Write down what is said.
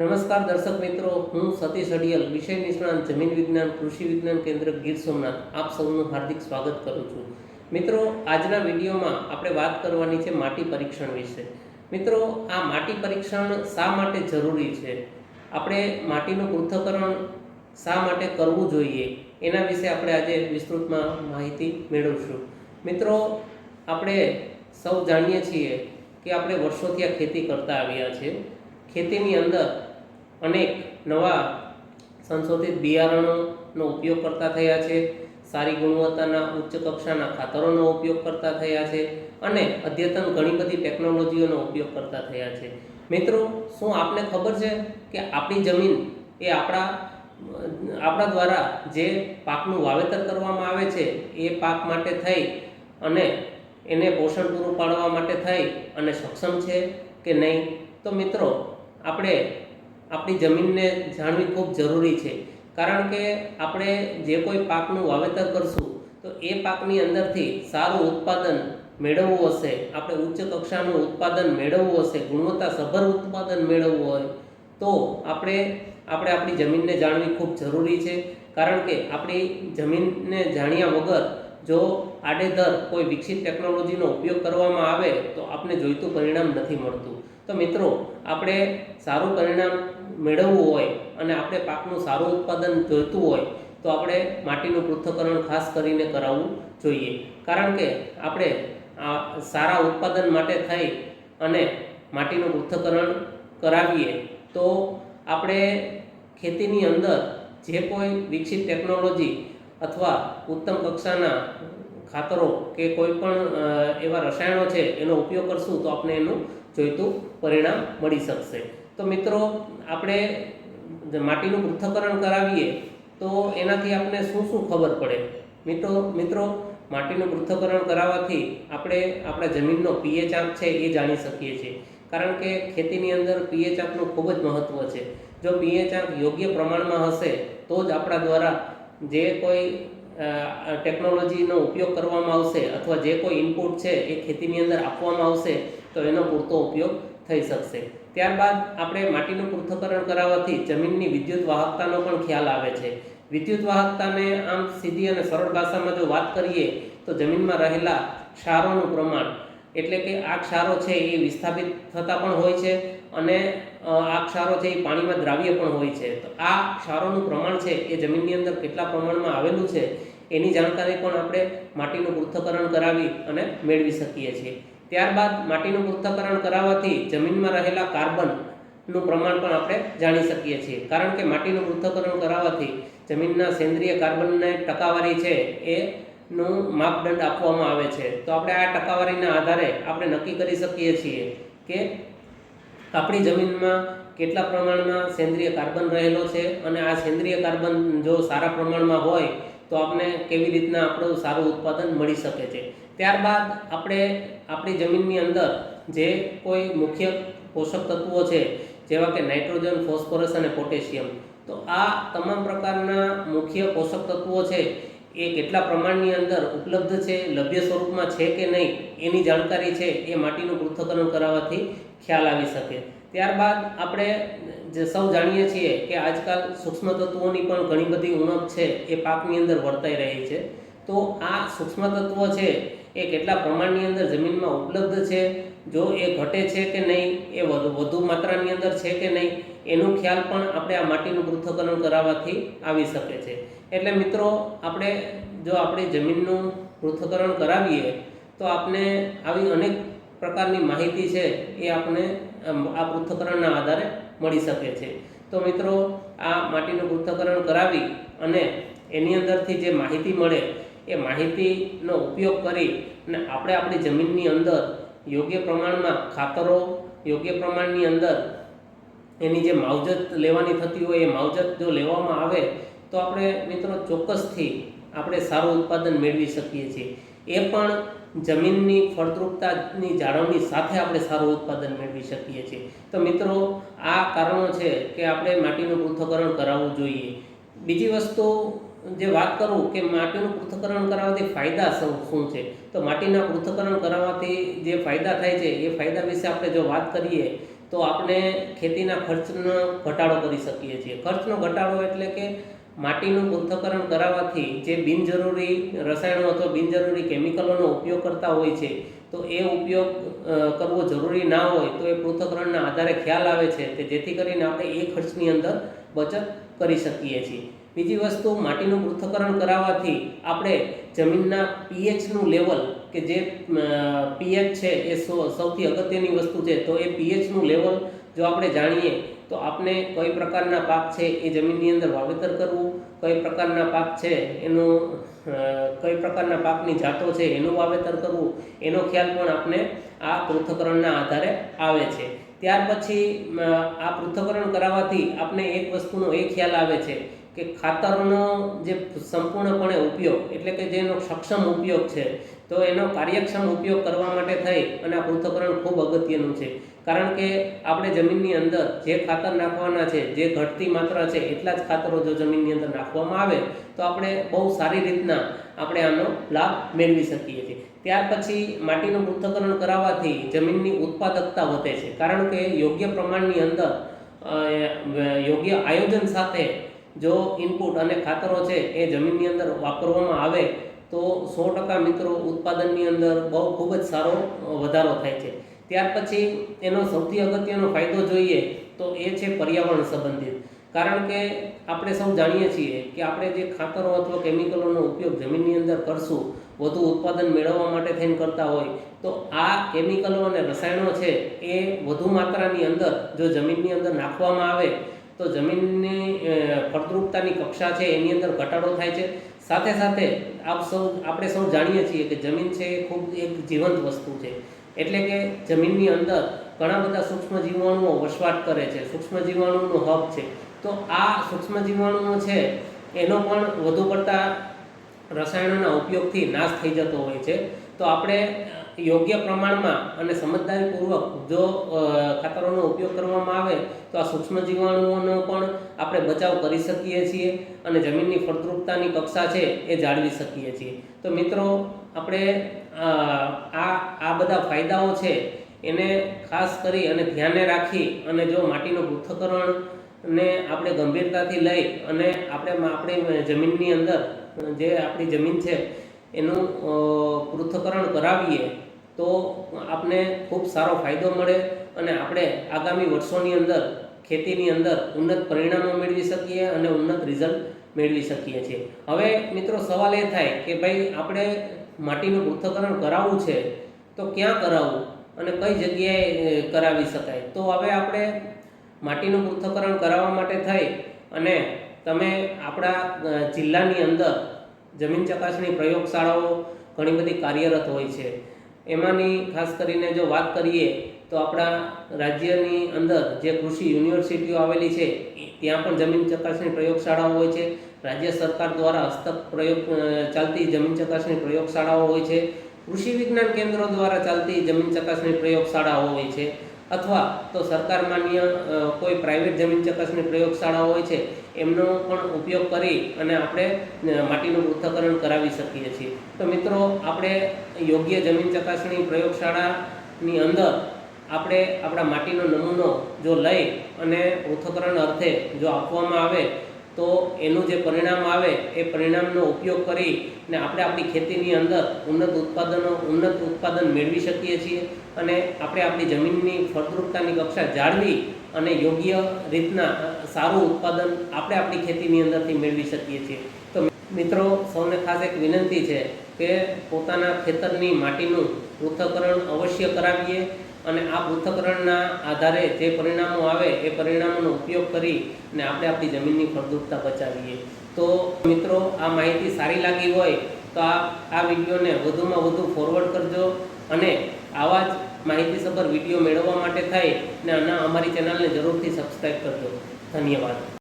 નમસ્કાર દર્શક મિત્રો, હું સતીશ અડિયલ, વિષય નિષ્ણાંત, જમીન વિજ્ઞાન, કૃષિ વિજ્ઞાન કેન્દ્ર ગીર સોમનાથ આપ સૌનું હાર્દિક સ્વાગત કરું છું. મિત્રો, આજના વિડીયોમાં આપણે વાત કરવાની છે માટી પરીક્ષણ વિશે. મિત્રો, આ માટી પરીક્ષણ શા માટે જરૂરી છે? આપણે માટીનું પૃથ્થકરણ શા માટે કરવું જોઈએ? એના વિશે આપણે આજે વિસ્તૃતમાં માહિતી મેળવશું. મિત્રો, આપણે સૌ જાણીએ છીએ કે આપણે વર્ષોથી આ ખેતી કરતા આવ્યા છે ખેતીની અંદર અનેક નવા સંશોધિત બિયારણોનો ઉપયોગ કરતા થયા છે. સારી ગુણવત્તાના ઉચ્ચ કક્ષાના ખાતરોનો ઉપયોગ કરતા થયા છે અને અદ્યતન ઘણી બધી ટેકનોલોજીઓનો ઉપયોગ કરતા થયા છે. મિત્રો, શું આપને ખબર છે કે આપણી જમીન એ આપણા આપણા દ્વારા જે પાકનું વાવેતર કરવામાં આવે છે, એ પાક માટે થઈ અને એને પોષણ પૂરું પાડવા માટે થઈ અને સક્ષમ છે કે નહીં? તો મિત્રો, આપણે આપણી જમીનને જાણવી ખૂબ જરૂરી છે. કારણ કે આપણે જે કોઈ પાકનું વાવેતર કરશું, તો એ પાકની અંદરથી સારું ઉત્પાદન મેળવવું હશે. આપણે ઉચ્ચ કક્ષાનું ઉત્પાદન મેળવવું હશે, ગુણવત્તાસભર ઉત્પાદન મેળવવું હોય, તો આપણે આપણે આપણી જમીનને જાણવી ખૂબ જરૂરી છે. કારણ કે આપણી જમીનને જાણ્યા વગર જો આડેધર કોઈ વિકસિત ટેકનોલોજીનો ઉપયોગ કરવામાં આવે તો આપને જોઈતું પરિણામ નથી મળતું. તો મિત્રો, આપણે સારું પરિણામ મેળવવું હોય અને આપણે પાકનું સારું ઉત્પાદન જોઈતું હોય તો આપણે માટીનું પૃથ્થકરણ ખાસ કરીને કરાવવું જોઈએ. કારણ કે આપણે આ સારા ઉત્પાદન માટે થઈ અને માટીનું પૃથ્થકરણ કરાવીએ તો આપણે ખેતીની અંદર જે કોઈ વિકસિત ટેકનોલોજી અથવા ઉત્તમ કક્ષાના ખાતરો કે કોઈ પણ એવા રસાયણો છે એનો ઉપયોગ કરશું તો આપણે એનું જોઈતું પરિણામ મળી શકશે. તો મિત્રો, આપણે માટીનું પૃથ્થકરણ કરાવીએ તો એનાથી આપણને શું શું ખબર પડે? મિત્રો મિત્રો, માટીનું પૃથ્થકરણ કરાવવાથી આપણે આપણા જમીનનો પીએચ આંક છે એ જાણી શકીએ છીએ. કારણ કે ખેતીની અંદર પીએચ આંકનું ખૂબ જ મહત્ત્વ છે. જો પીએચ આંક યોગ્ય પ્રમાણમાં હશે તો જ આપણા દ્વારા જે કોઈ ટેકનોલોજીનો ઉપયોગ કરવામાં આવશે અથવા જે કોઈ ઇનપુટ છે એ ખેતીની અંદર આપવામાં આવશે, તો એનો પૂરતો ઉપયોગ થઈ શકશે. ત્યારબાદ આપણે માટીનું પૃથ્થકરણ કરાવવાથી જમીનની વિદ્યુત વાહકતાનો પણ ખ્યાલ આવે છે. વિદ્યુત વાહકતાને આમ સીધી અને સરળ ભાષામાં જો વાત કરીએ, તો જમીનમાં રહેલા ક્ષારોનું પ્રમાણ, એટલે કે આ ક્ષારો છે એ વિસ્થાપિત થતા પણ હોય છે અને આ ક્ષારો છે એ પાણીમાં દ્રાવ્ય પણ હોય છે. તો આ ક્ષારોનું પ્રમાણ છે એ જમીનની અંદર કેટલા પ્રમાણમાં આવેલું છે એની જાણકારી પણ આપણે માટીનું પૃથ્થકરણ કરાવી અને મેળવી શકીએ છીએ. ત્યારબાદ માટીનું પૃથ્થકરણ કરાવવાથી જમીનમાં રહેલા કાર્બનનું પ્રમાણ પણ આપણે જાણી શકીએ છીએ. કારણ કે માટીનું પૃથ્થકરણ કરાવવાથી જમીનના સેન્દ્રિય કાર્બનને ટકાવારી છે એ નું માપદંડ આપવામાં આવે છે. તો આપણે આ ટકાવારીના આધારે આપણે નક્કી કરી શકીએ છીએ કે આપણી જમીનમાં કેટલા પ્રમાણમાં સેન્દ્રિય કાર્બન રહેલો છે અને આ સેન્દ્રિય કાર્બન જો સારા પ્રમાણમાં હોય તો આપણે કેવી રીતના આપણું સારું ઉત્પાદન મળી શકે છે. ત્યારબાદ આપણે આપણી જમીનની અંદર જે કોઈ મુખ્ય પોષક તત્વો છે, જેવા કે નાઇટ્રોજન, ફોસ્ફરસ અને પોટેશિયમ, તો આ તમામ પ્રકારના મુખ્ય પોષક તત્વો છે, એ કેટલા પ્રમાણની અંદર ઉપલબ્ધ છે, લભ્ય સ્વરૂપમાં છે કે નહીં, એની જાણકારી છે, એ માટીનું પૃથ્થકરણ કરાવવાથી ખ્યાલ આવી શકે. ત્યારબાદ આપણે જે સૌ જાણીએ છીએ કે આજકાલ સૂક્ષ્મ તત્વોની પણ ઘણી બધી ઉણપ છે એ પાકની અંદર વર્તાઈ રહી છે. તો આ સૂક્ષ્મ તત્વો છે એ કેટલા પ્રમાણની અંદર જમીનમાં ઉપલબ્ધ છે? જો એ ઘટે છે કે નહીં? એ વધુ વધુ માત્રાની અંદર છે કે નહીં? એનો ખ્યાલ પણ આપણે આ માટીનું પૃથ્થકરણ કરાવવાથી આવી શકે છે. એટલે મિત્રો, આપણે જો આપણે જમીનનું પૃથ્થકરણ કરાવીએ, તો આપણે આવી અનેક પ્રકારની માહિતી છે એ આપણે આ પૃથ્થકરણના આધારે મળી શકે છે. તો મિત્રો, આ માટીનું પૃથ્થકરણ કરાવી અને એની અંદરથી જે માહિતી મળે, એ માહિતીનો ઉપયોગ કરી અને આપણે આપણી જમીનની અંદર યોગ્ય પ્રમાણમાં ખાતરો, યોગ્ય પ્રમાણની અંદર એની જે માવજત લેવાની થતી હોય, એ માવજત જો લેવામાં આવે, તો આપણે મિત્રો ચોક્કસથી આપણે સારું ઉત્પાદન મેળવી શકીએ છીએ. એ પણ જમીનની ફળદ્રુપતાની જાળવણી સાથે આપણે સારું ઉત્પાદન મેળવી શકીએ છીએ. તો મિત્રો, આ કારણો છે કે આપણે માટીનું પૃથ્થકરણ કરાવવું જોઈએ. બીજી વસ્તુ, જે વાત કરું કે માટીનું પૃથ્થકરણ કરાવવાથી ફાયદા શું છે? તો માટીના પૃથ્થકરણ કરાવવાથી જે ફાયદા થાય છે, એ ફાયદા વિશે આપણે જો વાત કરીએ તો આપણે ખેતીના ખર્ચનો ઘટાડો કરી શકીએ છીએ. ખર્ચનો ઘટાડો એટલે કે માટીનું પૃથ્થકરણ કરાવવાથી જે બિનજરૂરી રસાયણો અથવા બિનજરૂરી કેમિકલોનો ઉપયોગ કરતા હોય છે, તો એ ઉપયોગ કરવો જરૂરી ના હોય તો એ પૃથ્થકરણના આધારે ખ્યાલ આવે છે, કે જેથી કરીને આપણે એ ખર્ચની અંદર બચત કરી શકીએ છીએ. બીજી વસ્તુ માટીનું પૃથ્થકરણ કરાવવાથી આપણે જમીનના પીએચનું લેવલ કે જે પીએચ છે એ સૌથી અગત્યની વસ્તુ છે, તો એ પીએચનું લેવલ જો આપણે જાણીએ, તો આપણે કઈ પ્રકારના પાક છે એ જમીનની અંદર વાવેતર કરવું, કઈ પ્રકારના પાક છે એનું કઈ પ્રકારના પાકની જાતો છે એનું વાવેતર કરવું, એનો ખ્યાલ પણ આપણે આ પૃથ્થકરણના આધારે આવે છે. ત્યાર પછી આ પૃથ્થકરણ કરાવવાથી આપણે એક વસ્તુનો એ ખ્યાલ આવે છે કે ખાતરનો જે સંપૂર્ણપણે ઉપયોગ, એટલે કે જેનો સક્ષમ ઉપયોગ છે, તો એનો કાર્યક્ષમ ઉપયોગ કરવા માટે થઈ અને આ પૃથ્થકરણ ખૂબ અગત્યનું છે. કારણ કે આપણે જમીનની અંદર જે ખાતર નાખવાના છે, જે ઘટતી માત્રા છે, એટલા જ ખાતરો જો જમીનની અંદર નાખવામાં આવે, તો આપણે બહુ સારી રીતના આપણે આનો લાભ મેળવી શકીએ છીએ. ત્યાર પછી માટીનું પૃથ્થકરણ કરાવવાથી જમીનની ઉત્પાદકતા વધે છે. કારણ કે યોગ્ય પ્રમાણની અંદર યોગ્ય આયોજન સાથે જો ઇનપુટ અને ખાતરો છે એ જમીનની અંદર વાપરવામાં આવે, તો સો ટકા મિત્રો ઉત્પાદનની અંદર બહુ ખૂબ જ સારો વધારો થાય છે. ત્યાર પછી એનો સૌથી અગત્યનો ફાયદો જોઈએ તો એ છે પર્યાવરણ સંબંધિત. કારણ કે આપણે સૌ જાણીએ છીએ કે આપણે જે ખાતરો અથવા કેમિકલોનો ઉપયોગ જમીનની અંદર કરશું, વધુ ઉત્પાદન મેળવવા માટે થઈને કરતા હોય, તો આ કેમિકલો અને રસાયણો છે એ વધુ માત્રાની અંદર જો જમીનની અંદર નાખવામાં આવે તો જમીનની ફળદ્રુપતાની કક્ષા છે, એની અંદર ઘટાડો થાય છે. સાથે સાથે આપ સૌ, આપણે સૌ જાણીએ છીએ કે જમીન છે એ ખૂબ એક જીવંત વસ્તુ છે. એટલે કે જમીનની અંદર ઘણા બધા સૂક્ષ્મ જીવાણુઓ વસવાટ કરે છે. સૂક્ષ્મ જીવાણુનો હબ છે. તો આ સૂક્ષ્મ જીવાણુઓ છે, એનો પણ વધુ પડતા રસાયણોના ઉપયોગથી નાશ થઈ જતો હોય છે. તો આપણે યોગ્ય પ્રમાણમાં અને સમજદારીપૂર્વક જો ખાતરોનો ઉપયોગ કરવામાં આવે, તો આ સૂક્ષ્મ જીવાણુઓનો પણ આપણે બચાવ કરી શકીએ છીએ અને જમીનની ફળદ્રુપતાની કક્ષા છે એ જાળવી શકીએ છીએ. તો મિત્રો, આપણે આ આ બધા ફાયદાઓ છે એને ખાસ કરી અને ધ્યાને રાખી અને જો માટીનું પૃથ્થકરણ ને આપણે ગંભીરતાથી લઈ અને આપણે આપણી જમીનની અંદર જે આપણી જમીન છે, એનું પૃથ્થકરણ કરાવીએ, તો આપને ખૂબ સારો ફાયદો મળે અને આપણે આગામી વર્ષોની અંદર, ખેતીની અંદર ઉન્નત પરિણામો મેળવી શકીએ અને ઉન્નત રિઝલ્ટ મેળવી શકીએ છીએ. હવે મિત્રો સવાલ એ થાય કે ભાઈ આપણે માટીનું પૃથ્થકરણ કરાવવું છે, તો ક્યાં કરાવવું અને કઈ જગ્યાએ કરાવી શકાય? તો હવે આપણે માટીનું પૃથ્થકરણ કરાવવા માટે થઈ અને તમે આપણા જિલ્લાની અંદર જમીન ચકાસણી પ્રયોગશાળાઓ ઘણી બધી કાર્યરત હોય છે. એમાંની ખાસ કરીને જો વાત કરીએ તો આપણા રાજ્યની અંદર જે કૃષિ યુનિવર્સિટીઓ આવેલી છે ત્યાં પણ જમીન ચકાસણી પ્રયોગશાળાઓ હોય છે. રાજ્ય સરકાર દ્વારા હસ્તક પ્રયોગ ચાલતી જમીન ચકાસણી પ્રયોગશાળાઓ હોય છે. કૃષિ વિજ્ઞાન કેન્દ્રો દ્વારા ચાલતી જમીન ચકાસણી પ્રયોગશાળાઓ હોય છે. અથવા તો સરકાર માન્ય કોઈ પ્રાઇવેટ જમીન ચકાસણી પ્રયોગશાળાઓ હોય છે, એમનો પણ ઉપયોગ કરી અને આપણે માટીનું પૃથ્થકરણ કરાવી શકીએ છીએ. તો મિત્રો, આપણે યોગ્ય જમીન ચકાસણી પ્રયોગશાળાની અંદર આપણે આપણા માટીનો નમૂનો જો લઈ અને પૃથ્થકરણ અર્થે જો આપવામાં આવે તો એનું જે પરિણામ આવે, એ પરિણામનો ઉપયોગ કરી ને આપણે આપણી ખેતીની અંદર ઉન્નત ઉત્પાદનો, ઉન્નત ઉત્પાદન મેળવી શકીએ છીએ અને આપણે આપણી જમીનની ફળદ્રુપતાની કક્ષા જાળવી અને યોગ્ય રીતના સારું ઉત્પાદન આપણે આપણી ખેતીની અંદરથી મેળવી શકીએ છીએ. તો મિત્રો, સૌને ખાસ એક વિનંતી છે કે પોતાના ખેતરની માટીનું પૃથ્થકરણ અવશ્ય કરાવીએ અને આ પૃથ્થકરણના આધારે જે પરિણામો આવે એ પરિણામોનો ઉપયોગ કરી અને આપણે આપણી જમીનની ફળદ્રુપતા બચાવીએ. તો મિત્રો, આ માહિતી સારી લાગી હોય તો આ આ વિડીયોને વધુમાં વધુ ફોરવર્ડ કરજો અને આવા જ માહિતીસભર વીડિયો મેળવવા માટે થાય ને અમારી ચેનલને જરૂરથી સબસ્ક્રાઈબ કરજો. ધન્યવાદ.